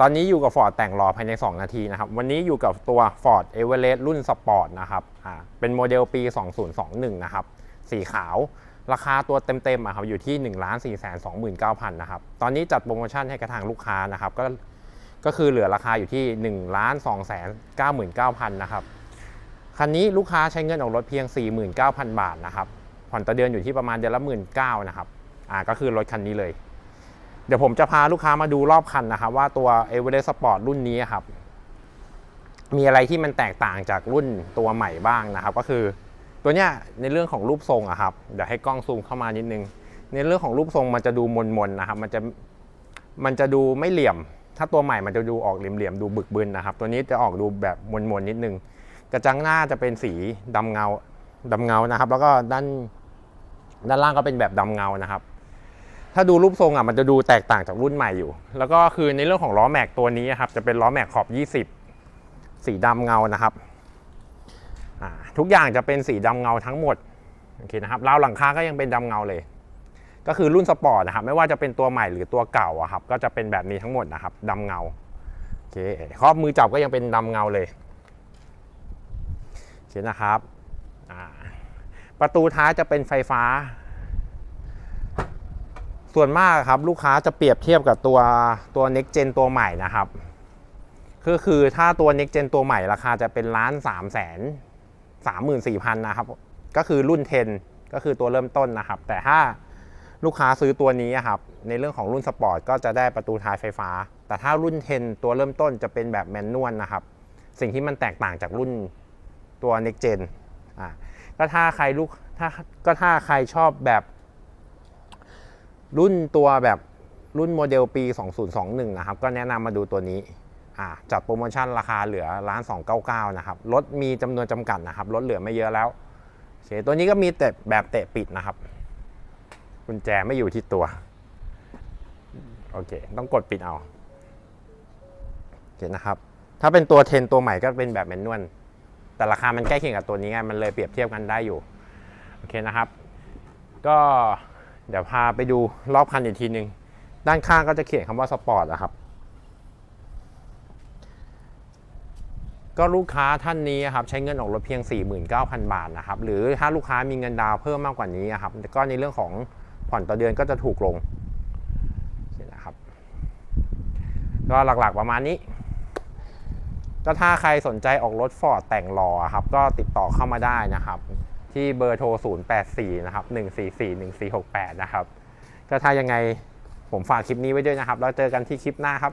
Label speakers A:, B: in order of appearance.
A: ตอนนี้อยู่กับ Ford แต่งรอภายใน 2 นาทีนะครับ วันนี้อยู่กับตัว Ford Everest รุ่นสปอร์ตนะครับอ่าเป็นโมเดลปี 2021 นะครับ สีขาว ราคาตัวเต็มๆอะครับอยู่ที่ 1 4 2 9 0 0 0 นะครับ ตอนนี้จัดโปรโมชั่นให้กระทางลูกค้านะครับ ก็ก็คือเหลือราคาอยู่ที่ 1 2 9 9 0 0 0 นะครับ คันนี้ลูกค้าใช้เงินออกรถเพียง 49,000 บาทนะครับ ผ่อนต่อเดือนอยู่ที่ประมาณเดือนละ 1 9 0 0นะครับ อ่าก็คือรถคันนี้เลย เดี๋ยวผมจะพาลูกค้ามาดูรอบคันนะครับว่าตัว e v e r e s t Sport รุ่นนี้ครับ มีอะไรที่มันแตกต่างจากรุ่นตัวใหม่บ้างนะครับ ก็คือตัวเนี้ยในเรื่องของรูปทรงอะครับเดี๋ยวให้กล้องซูมเข้ามานิดนึง ในเรื่องของรูปทรงมันจะดูมนๆนะครับ มันจะมันจะดูไม่เหลี่ยม ถ้าตัวใหม่มันจะดูออกเหลี่ยมๆดูบึกบึนนะครับ ตัวนี้จะออกดูแบบมนๆนิดนึง กระจังหน้าจะเป็นสีดำเงาดำเงานะครับ แล้วก็ด้านด้านล่างก็เป็นแบบดำเงานะครับ ถ้าดูรูปทรงอะมันจะดูแตกต่างจากรุ่นใหม่อยู่ แล้วก็คือในเรื่องของล้อแม็กตัวนี้ครับจะเป็นล้อแม็กขอบ 20 สีดำเงานะครับทุกอย่างจะเป็นสีดำเงาทั้งหมดโอเคนะครับราวหลังคาก็ยังเป็นดำเงาเลย ก็คือรุ่นสปอร์ตนะครับไม่ว่าจะเป็นตัวใหม่หรือตัวเก่าอะครับก็จะเป็นแบบนี้ทั้งหมดนะครับดำเงาโอเคครอบมือจับก็ยังเป็นดำเงาเลยโอเคนะครับประตูท้ายจะเป็นไฟฟ้า ส่วนมากครับลูกค้าจะเปรียบเทียบกับตัวตัว Next Gen ตัวใหม่นะครับก็คือถ้าตัว Next Gen ตัวใหม่ราคาจะเป็นล้านสามแสนสามหมื่นสี่พันนะครับ ก็คือรุ่น 10 ก็คือตัวเริ่มต้นนะครับ แต่ถ้าลูกค้าซื้อตัวนี้ครับในเรื่องของรุ่นสปอร์ตก็จะได้ประตูท้ายไฟฟ้า แต่ถ้ารุ่น 10 ตัวเริ่มต้นจะเป็นแบบแมนนวลนะครับ สิ่งที่มันแตกต่างจากรุ่นตัว Next Gen อ่าก็ถ้าใครลูกถ้าก็ถ้าใครชอบแบบ รุ่นตัวแบบรุ่นโมเดลปี 2021 นะครับ ก็แนะนำมาดูตัวนี้จัดโปรโมชั่นราคาเหลือล้าน299 นะครับรถมีจำนวนจำกัดนะครับรถเหลือไม่เยอะแล้วโอเคตัวนี้ก็มีแต่แบบเตะปิดนะครับกุญแจไม่อยู่ที่ตัว โอเค ต้องกดปิดเอาโอเคนะครับ ถ้าเป็นตัว10ตัวใหม่ก็เป็นแบบแมนนวลแต่ราคามันใกล้เคียงกับตัวนี้ไงมันเลยเปรียบเทียบกันได้อยู่ โอเคนะครับ ก็ เดี๋ยวพาไปดูรอบคันอีกทีหนึ่งด้านข้างก็จะเขียนคำว่าสปอร์ตนะครับ ก็ลูกค้าท่านนี้ครับใช้เงินออกรถเพียง 49,000 บาทนะครับ หรือถ้าลูกค้ามีเงินดาวเพิ่มมากกว่านี้ครับก็ในเรื่องของผ่อนต่อเดือนก็จะถูกลงนะครับ ก็หลักๆประมาณนี้ ก็ถ้าใครสนใจออกรถฟอร์ดแต่งรอครับ ก็ติดต่อเข้ามาได้นะครับ ที่เบอร์โทร 084 นะครับ 144 1468 นะครับ ก็ถ้ายังไงผมฝากคลิปนี้ไว้ด้วยนะครับ แล้วเจอกันที่คลิปหน้าครับ